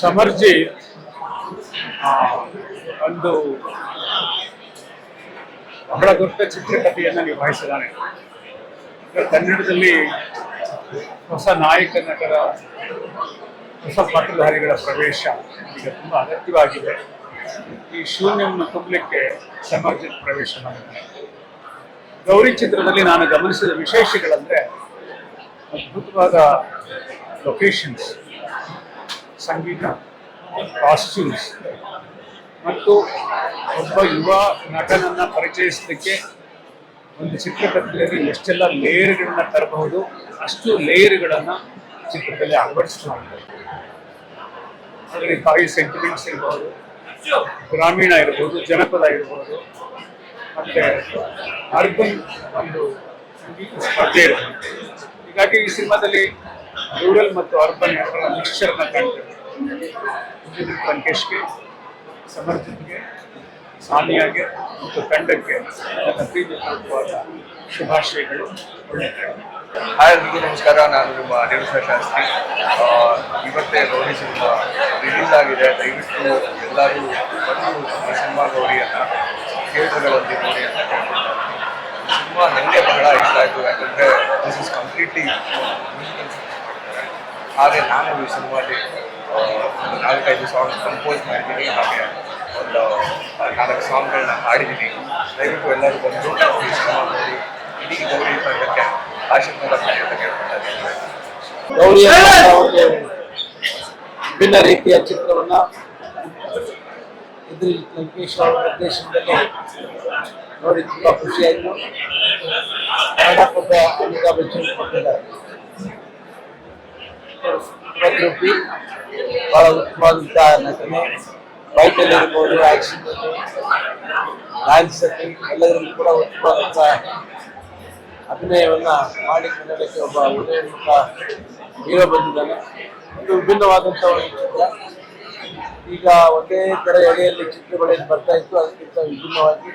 ಸಮರ್ಜಿ ಒಂದು ಬಹಳ ದೊಡ್ಡ ಚಿತ್ರಕಥೆಯನ್ನು ನಿಭಾಯಿಸಿದ್ದಾನೆ ಕನ್ನಡದಲ್ಲಿ ಹೊಸ ನಾಯಕ, ನಟರ ಹೊಸ ಪಾತ್ರಧಾರಿಗಳ ಪ್ರವೇಶ ಈಗ ತುಂಬ ಅಗತ್ಯವಾಗಿದೆ. ಈ ಶೂನ್ಯವನ್ನು ತುಂಬಲಿಕ್ಕೆ ಸಮರ್ಜಿತ ಪ್ರವೇಶ ಮಾಡಿದ್ದಾರೆ. ಗೌರಿ ಚಿತ್ರದಲ್ಲಿ ನಾನು ಗಮನಿಸಿದ ವಿಶೇಷಗಳಂದರೆ ಅದ್ಭುತವಾದ ಲೊಕೇಶನ್ಸ್ ಸಂಗೀತ ಕಾಸ್ಟ್ಯೂಮ್ಸ್ ಮತ್ತು ಒಬ್ಬ ಯುವ ನಟನನ್ನು ಪರಿಚಯಿಸಲಿಕ್ಕೆ ಒಂದು ಚಿತ್ರಕಥೆಯಲ್ಲಿ ಎಷ್ಟೆಲ್ಲ ಲೇಯರ್ಗಳನ್ನ ತರಬಹುದು, ಅಷ್ಟು ಲೇಯರ್ಗಳನ್ನು ಚಿತ್ರದಲ್ಲಿ ಅಳವಡಿಸಲಾಗಿದೆ ಅದರಲ್ಲಿ ತಾಯಿ ಸೆಂಟಿಮೆಂಟ್ಸ್ ಇರ್ಬೋದು, ಗ್ರಾಮೀಣ ಇರ್ಬೋದು, ಜನಪದ ಇರ್ಬೋದು, ಮತ್ತೆ ಅರ್ಬನ್ ಒಂದು ಸಂಗೀತ ಸ್ಪರ್ಧೆ ಇರ್ಬೋದು. ಹೀಗಾಗಿ ಈ ಸಿನಿಮಾದಲ್ಲಿ ರೂರಲ್ ಮತ್ತು ಅರ್ಬನ್ ಎರಡರ ಮಿಕ್ಸ್ಚರ್ನ ಕಾಣ್ತೇವೆ ಲಂಕೇಶ್ಗೆ ಸಮರ್ಜಿತ್ಗೆ ಸಾನಿಯಾಗೆ ಮತ್ತು ತಂಡಕ್ಕೆ ನನ್ನ ಪ್ರೀತಿಪೂರ್ವಕವಾದ ಶುಭಾಶಯಗಳು. ಹಾಯ್ ನಮಸ್ಕಾರ. ನಾನು ನಿಮ್ಮ ದೇವಸ್ಥಾನ ಶಾಸ್ತ್ರಿ. ಇವತ್ತೇ ಗೌರಿ ಸಿನಿಮಾ ರಿಲೀಸ್ ಆಗಿದೆ. ದಯವಿಟ್ಟು ಎಲ್ಲರೂ ಬಂದು ಆ ಸಿನಿಮಾ ಗೌರಿಯನ್ನು ಥಿಯೇಟರ್ಗಳಲ್ಲಿ ನೋಡಿ ಅಂತ ಕೇಳ್ಕೊಳ್ತಾರೆ ಸಿನಿಮಾ ನನಗೆ ಬಹಳ ಇಷ್ಟ ಆಯಿತು. ಯಾಕಂದರೆ ದಿಸ್ ಇಸ್ ಕಂಪ್ಲೀಟ್ಲಿ ಆದರೆ ನಾನು ಈ ಸಿನಿಮಾಲಿ ನಾಲ್ಕೈದು ಸಾಂಗ್ ಕಂಪೋಸ್ ಮಾಡಿದ್ದೀನಿ. ಹಾಗೆ ಒಂದು ನಾಲ್ಕು ಸಾಂಗ್ಗಳನ್ನ ಹಾಡಿದ್ದೀನಿ. ದಯವಿಟ್ಟು ಎಲ್ಲರೂ ಬಂದು ನೋಡಿ, ಇಡೀ ಗೌರಿ ತಂಡಕ್ಕೆ ಆಶೀರ್ವಾದ ಮಾಡಿ ಅಂತ ವಿಭಿನ್ನ ರೀತಿಯ ಚಿತ್ರವನ್ನು ಇದ್ರಿ ಲಂಕೇಶ್ ಅವರ ನಿರ್ದೇಶನದಲ್ಲಿ ನೋಡಿ, ತುಂಬ ಖುಷಿಯಾಯಿತು. ಕನ್ನಡ ಅಮಿತಾಬ್ ಬಚ್ಚನ್ ಕೊಟ್ಟಿದ್ದಾರೆ ಬಹಳ ಉತ್ತಮವಾದಂಥ ನಟನೆ ಫೈಟಲ್ಲಿ ಇರ್ಬೋದು ಆಕ್ಷನ್ ಡ್ಯಾನ್ಸ್ ಎಲ್ಲದರಲ್ಲೂ ಕೂಡ ಉತ್ತಮವಾದಂಥ ಅಭಿನಯವನ್ನ ಮಾಡಿ ಕನ್ನಡಕ್ಕೆ ಒಬ್ಬ ಒಳ್ಳೆಯ ಹೀರೋ ಬಂದಿದ್ದಾನೆ ಒಂದು ವಿಭಿನ್ನವಾದಂಥ ಒಂದು ಚಿತ್ರ ಈಗ ಒಂದೇ ಥರ ಎಳೆಯಲ್ಲಿ ಚಿತ್ರಗಳೇನು ಬರ್ತಾ ಇತ್ತು ಅದಕ್ಕಿಂತ ವಿಭಿನ್ನವಾಗಿ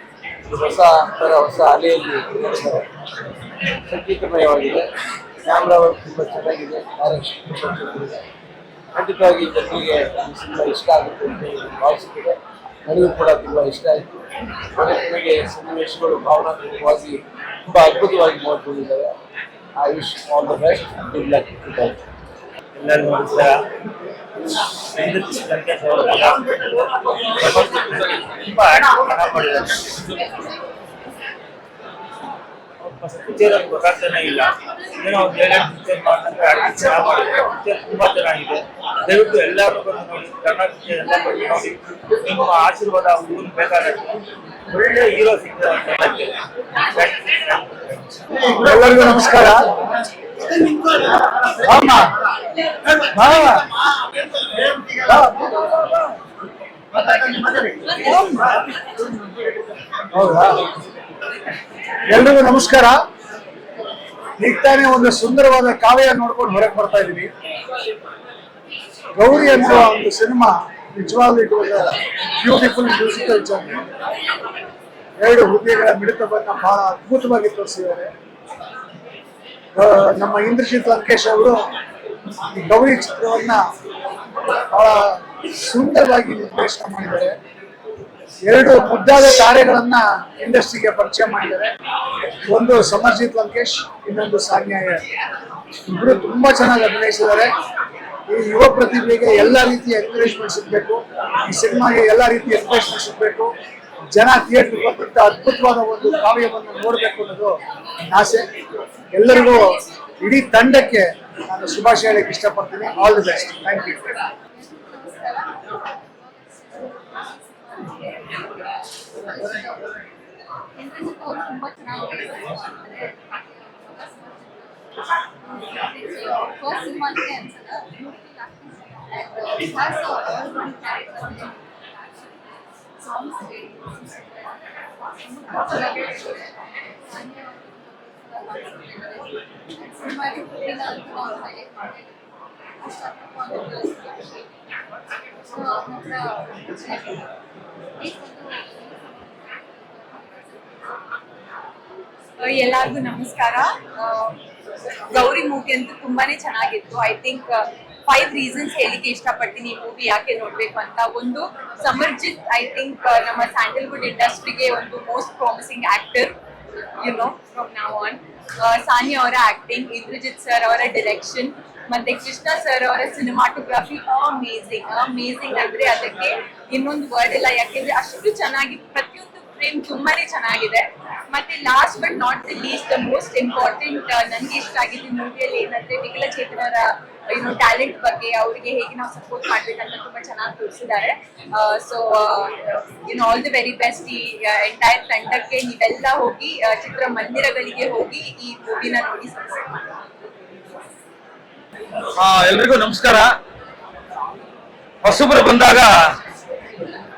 ಹೊಸ ಥರ ಹೊಸ ಅಲೆಯಲ್ಲಿ. ಸಂಗೀತಮಯವಾಗಿದೆ ಕ್ಯಾಮ್ರಾ ವರ್ಕ್ ತುಂಬ ಚೆನ್ನಾಗಿದೆ ಡೈರೆಕ್ಷನ್ ತುಂಬ ಚೆನ್ನಾಗಿದೆ ಖಂಡಿತವಾಗಿ ಜನರಿಗೆ ಈ ಸಿನಿಮಾ ಇಷ್ಟ ಆಗುತ್ತೆ ಅಂತ ಭಾವಿಸುತ್ತದೆ ನನಗೂ ಕೂಡ ತುಂಬ ಇಷ್ಟ ಆಯಿತು. ನನಗೆ ಸನ್ನಿವೇಶಗಳು ಭಾವನಾತ್ಮಕವಾಗಿ ತುಂಬ ಅದ್ಭುತವಾಗಿ ನೋಡ್ಕೊಂಡಿದ್ದಾವೆ. I wish all the best good luck ಎಲ್ಲರಿಗೂ ನಮಸ್ಕಾರ ತುಂಬಾ ಮಾಡಿದ್ದಾರೆ ಫಸ್ಟ್ ಪಿಕ್ಚರ್ ಗೊತ್ತಾಗ್ತಾನೆ ಇಲ್ಲ ಏನೋ ಒಂದು ಏಳೆಂಟು ಪಿಕ್ಚರ್ ಮಾಡಿದ್ರೆ ಪಿಕ್ಚರ್ ತುಂಬಾ ಚೆನ್ನಾಗಿದೆ. ದಯವಿಟ್ಟು ಎಲ್ಲ ನೋಡಿ, ನಿಮ್ಮ ಆಶೀರ್ವಾದ ಊರು ಬೇಕಾದಷ್ಟು ಒಳ್ಳೆ ಹೀರೋ ಸಿಗ್ತಾರೆ. ಎಲ್ಲರಿಗೂ ನಮಸ್ಕಾರ. ಎಲ್ರಿಗೂ ನಮಸ್ಕಾರ. ಈಗ ತಾನೇ ಒಂದು ಸುಂದರವಾದ ಕಾವ್ಯ ನೋಡ್ಕೊಂಡು ಹೊರಗೆ ಬರ್ತಾ ಇದೀವಿ ಗೌರಿ ಅನ್ನುವ ಒಂದು ಸಿನಿಮಾ ನಿಜವಾಗ್ಲೂ ಬ್ಯೂಟಿಫುಲ್ ಮ್ಯೂಸಿಕಲ್ ಜರ್ನಿ. ಎರಡು ಹುದ್ದೆಗಳ ಮಿಡಿತವನ್ನ ಬಹಳ ಅದ್ಭುತವಾಗಿ ತೋರಿಸಿದ್ದಾರೆ. ನಮ್ಮ ಇಂದ್ರಜಿತ್ ಲಂಕೇಶ್ ಅವರು ಗೌರಿ ಚಿತ್ರವನ್ನ ಬಹಳ ಸುಂದರವಾಗಿ ನಿರ್ದೇಶನ ಮಾಡಿದ್ದಾರೆ. ಎರಡು ಮುದ್ದಾದ ತಾರೆಗಳನ್ನ ಇಂಡಸ್ಟ್ರಿಗೆ ಪರಿಚಯ ಮಾಡಿದ್ದಾರೆ. ಒಂದು ಸಮರ್ಜಿತ್ ಲಂಕೇಶ್ ಇನ್ನೊಂದು ಸಾನ್ಯಾಯ ಇಬ್ರು ತುಂಬಾ ಚೆನ್ನಾಗಿ ಅಭಿನಯಿಸಿದ್ದಾರೆ. ಈ ಯುವ ಪ್ರತಿಭೆಗೆ ಎಲ್ಲ ರೀತಿಯ ಎನ್ಕರೇಜ್ಮೆಂಟ್ ಸಿಗಬೇಕು. ಈ ಸಿನಿಮಾಗೆ ಎಲ್ಲ ರೀತಿಯ ಎನ್ಕರೇಜ್ಮೆಂಟ್ ಸಿಗಬೇಕು. ಜನ ಥಿಯೇಟರ್ ಬಂದಂತ ಅದ್ಭುತವಾದ ಒಂದು ಕಾವ್ಯವನ್ನು ನೋಡಬೇಕು ಅನ್ನೋದು ಆಸೆ. ಎಲ್ಲರಿಗೂ ಇಡೀ ತಂಡಕ್ಕೆ ನಾನು ಶುಭಾಶಯ ಹೇಳಕ್ಕೆ ಇಷ್ಟಪಡ್ತೀನಿ. All the best thank you ತುಂಬಾ ಚೆನ್ನಾಗಿದೆ. ಫಸ್ಟ್ ಸಿನಿಮಾ ಅನ್ಸುತ್ತೆ ಎಲ್ಲರಿಗೂ ನಮಸ್ಕಾರ ಆ, ಗೌರಿ ಮೂವಿ ಅಂತೂ ತುಂಬಾನೇ ಚೆನ್ನಾಗಿತ್ತು. ಐ ಥಿಂಕ್ ಫೈವ್ ರೀಸನ್ಸ್ ಹೇಳಿಕ್ಕೆ ಇಷ್ಟಪಡ್ತೀನಿ ಈ ಮೂವಿ ಯಾಕೆ ನೋಡ್ಬೇಕು ಅಂತ. ಒಂದು, ಸಮರ್ಜಿತ್ ಐ ಥಿಂಕ್ ನಮ್ಮ ಸ್ಯಾಂಡಲ್ವುಡ್ ಇಂಡಸ್ಟ್ರಿಗೆ ಒಂದು most promising actor you know from ನಾವ್ ಆನ್ ಸಾನಿಯಾ ಅವರ ಆಕ್ಟಿಂಗ್ ಇಂದ್ರಜಿತ್ ಸರ್ ಅವರ ಡಿರೆಕ್ಷನ್ ಮತ್ತೆ ಕೃಷ್ಣ ಸರ್ ಅವರ ಸಿನಿಮಾಟೋಗ್ರಫಿ ಅಮೇಸಿಂಗ್ ಅಮೇಸಿಂಗ್ ಅಂದ್ರೆ ಅದಕ್ಕೆ ಇನ್ನೊಂದು ವರ್ಡ್ ಇಲ್ಲ. ಯಾಕೆಂದ್ರೆ ಅಷ್ಟು ಚೆನ್ನಾಗಿ ಫ್ರೇಮ್ ತುಂಬಾನೇ ಚೆನ್ನಾಗಿದೆ. ಮತ್ತೆ last but not the least the most important ನನ್ಗೆ ಇಷ್ಟ ಆಗಿದ್ದು ಮೂವಿಯಲ್ಲಿ ಏನಂದ್ರೆ ವಿಕಲಚೇತನರ ಏನು ಟ್ಯಾಲೆಂಟ್ ಬಗ್ಗೆ, ಅವರಿಗೆ ಹೇಗೆ ನಾವು ಸಪೋರ್ಟ್ ಮಾಡ್ಬೇಕಂತ ತುಂಬಾ ಚೆನ್ನಾಗಿ ತೋರಿಸಿದ್ದಾರೆ. So in all the very best ಈ ಎಂಟೈರ್ ತಂಡಕ್ಕೆ ನೀವೆಲ್ಲ ಹೋಗಿ ಚಿತ್ರ ಮಂದಿರಗಳಿಗೆ ಹೋಗಿ ಈ ಮೂವಿನ ನೋಡಿ ಎಲ್ರಿಗೂ ನಮಸ್ಕಾರ. ಹೊಸಬ್ರು ಬಂದಾಗ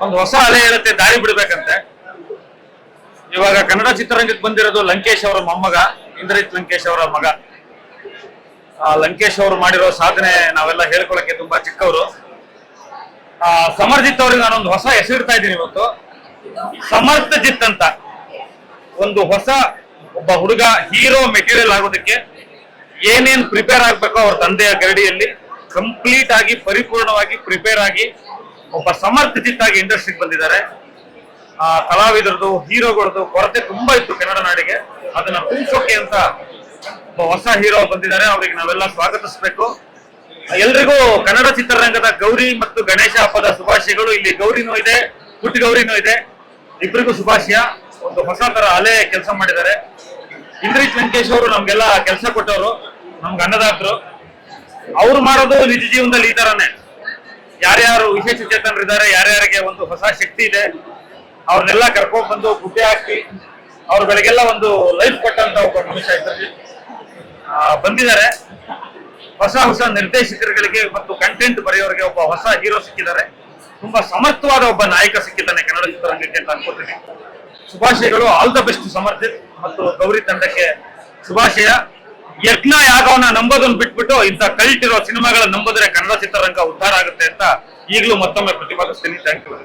ಒಂದು ಹೊಸ ಅಲೆ ಇರುತ್ತೆ, ದಾರಿ ಬಿಡ್ಬೇಕಂತೆ. ಇವಾಗ ಕನ್ನಡ ಚಿತ್ರರಂಗಕ್ಕೆ ಬಂದಿರೋದು ಲಂಕೇಶ್ ಅವರ ಮೊಮ್ಮಗ ಇಂದ್ರಜಿತ್ ಲಂಕೇಶ್ ಅವರ ಮಗ. ಆ, ಲಂಕೇಶ್ ಅವರು ಮಾಡಿರೋ ಸಾಧನೆ ನಾವೆಲ್ಲ ಹೇಳ್ಕೊಳಕ್ಕೆ ತುಂಬಾ ಚಿಕ್ಕವರು. ಆ, ಸಮರ್ಜಿತ್ ಅವ್ರಿಗೆ ನಾನೊಂದು ಹೊಸ ಹೆಸರಿಡ್ತಾ ಇದ್ದೀನಿ ಇವತ್ತು. ಸಮರ್ಥ ಜಿತ್ ಅಂತ. ಒಂದು ಹೊಸ ಒಬ್ಬ ಹುಡುಗ ಹೀರೋ ಮೆಟೀರಿಯಲ್ ಆಗೋದಕ್ಕೆ ಏನೇನ್ ಪ್ರಿಪೇರ್ ಆಗ್ಬೇಕೋ ಅವ್ರ ತಂದೆಯ ಗರಡಿಯಲ್ಲಿ ಕಂಪ್ಲೀಟ್ ಆಗಿ ಪರಿಪೂರ್ಣವಾಗಿ ಪ್ರಿಪೇರ್ ಆಗಿ ಒಬ್ಬ ಸಮರ್ಥಚಿತ್ತಾಗಿ ಇಂಡಸ್ಟ್ರಿಗೆ ಬಂದಿದ್ದಾರೆ. ಆ ಕಲಾವಿದರದು, ಹೀರೋಗಳದ್ದು ಕೊರತೆ ತುಂಬಾ ಇತ್ತು ಕನ್ನಡ ನಾಡಿಗೆ. ಅದನ್ನ ತುಂಬಿಸೋಕೆ ಅಂತ ಒಬ್ಬ ಹೊಸ ಹೀರೋ ಬಂದಿದ್ದಾರೆ. ಅವ್ರಿಗೆ ನಾವೆಲ್ಲ ಸ್ವಾಗತಿಸ್ಬೇಕು. ಎಲ್ರಿಗೂ ಕನ್ನಡ ಚಿತ್ರರಂಗದ ಗೌರಿ ಮತ್ತು ಗಣೇಶ ಹಬ್ಬದ ಶುಭಾಶಯಗಳು. ಇಲ್ಲಿ ಗೌರಿನೂ ಇದೆ, ಪುಟ್ಟ ಗೌರಿನೂ ಇದೆ. ಇಬ್ಬರಿಗೂ ಶುಭಾಶಯ. ಒಂದು ಹೊಸ ತರ ಅಲೆ ಕೆಲಸ ಮಾಡಿದ್ದಾರೆ. ಇಂದ್ರಿತ್ ವೆಂಕಟೇಶ್ ಅವರು ನಮ್ಗೆಲ್ಲ ಕೆಲಸ ಕೊಟ್ಟವರು. ನಮ್ಗೆ ಅನ್ನದಾತರು. ಅವ್ರು ಮಾಡೋದು ನಿಜ ಜೀವನದಲ್ಲಿ ಈ ತರಾನೇ. ಯಾರ್ಯಾರು ವಿಶೇಷ ಚೇತನರಿದ್ದಾರೆ, ಯಾರ್ಯಾರಿಗೆ ಒಂದು ಹೊಸ ಶಕ್ತಿ ಇದೆ ಅವ್ರನ್ನೆಲ್ಲ ಕರ್ಕೊಂಡ್ ಬಂದು ಗುಡ್ಡೆ ಹಾಕಿ ಅವ್ರಗಳಿಗೆಲ್ಲ ಒಂದು ಲೈಫ್ ಕೊಟ್ಟಂತ ಒಬ್ಬ ಮನುಷ್ಯ ಬಂದಿದ್ದಾರೆ. ಹೊಸ ಹೊಸ ನಿರ್ದೇಶಕರುಗಳಿಗೆ ಮತ್ತು ಕಂಟೆಂಟ್ ಬರೆಯೋರಿಗೆ ಒಬ್ಬ ಹೊಸ ಹೀರೋ ಸಿಕ್ಕಿದ್ದಾರೆ. ತುಂಬಾ ಸಮರ್ಥವಾದ ಒಬ್ಬ ನಾಯಕ ಸಿಕ್ಕಿದ್ದಾನೆ ಕನ್ನಡ ಚಿತ್ರರಂಗಕ್ಕೆ ಅಂತ ಅನ್ಕೋತೀನಿ. ಶುಭಾಶಯಗಳು ಆಲ್ ದ ಬೆಸ್ಟ್ ಸಮರ್ಥಿತ್ ಮತ್ತು ಗೌರಿ ತಂಡಕ್ಕೆ ಶುಭಾಶಯ. ಯಜ್ಞ ಯಾಗವನ್ನ ನಂಬೋದನ್ನು ಬಿಟ್ಬಿಟ್ಟು ಇಂಥ ಕಲ್ಟ್ ಇರೋ ಸಿನಿಮಾಗಳನ್ನ ನಂಬಿದ್ರೆ ಕನ್ನಡ ಚಿತ್ರರಂಗ ಉದ್ಧಾರ ಆಗುತ್ತೆ ಅಂತ ಈಗಲೂ ಮತ್ತೊಮ್ಮೆ ಪ್ರತಿಪಾದಿಸ್ತೀನಿ. Thank you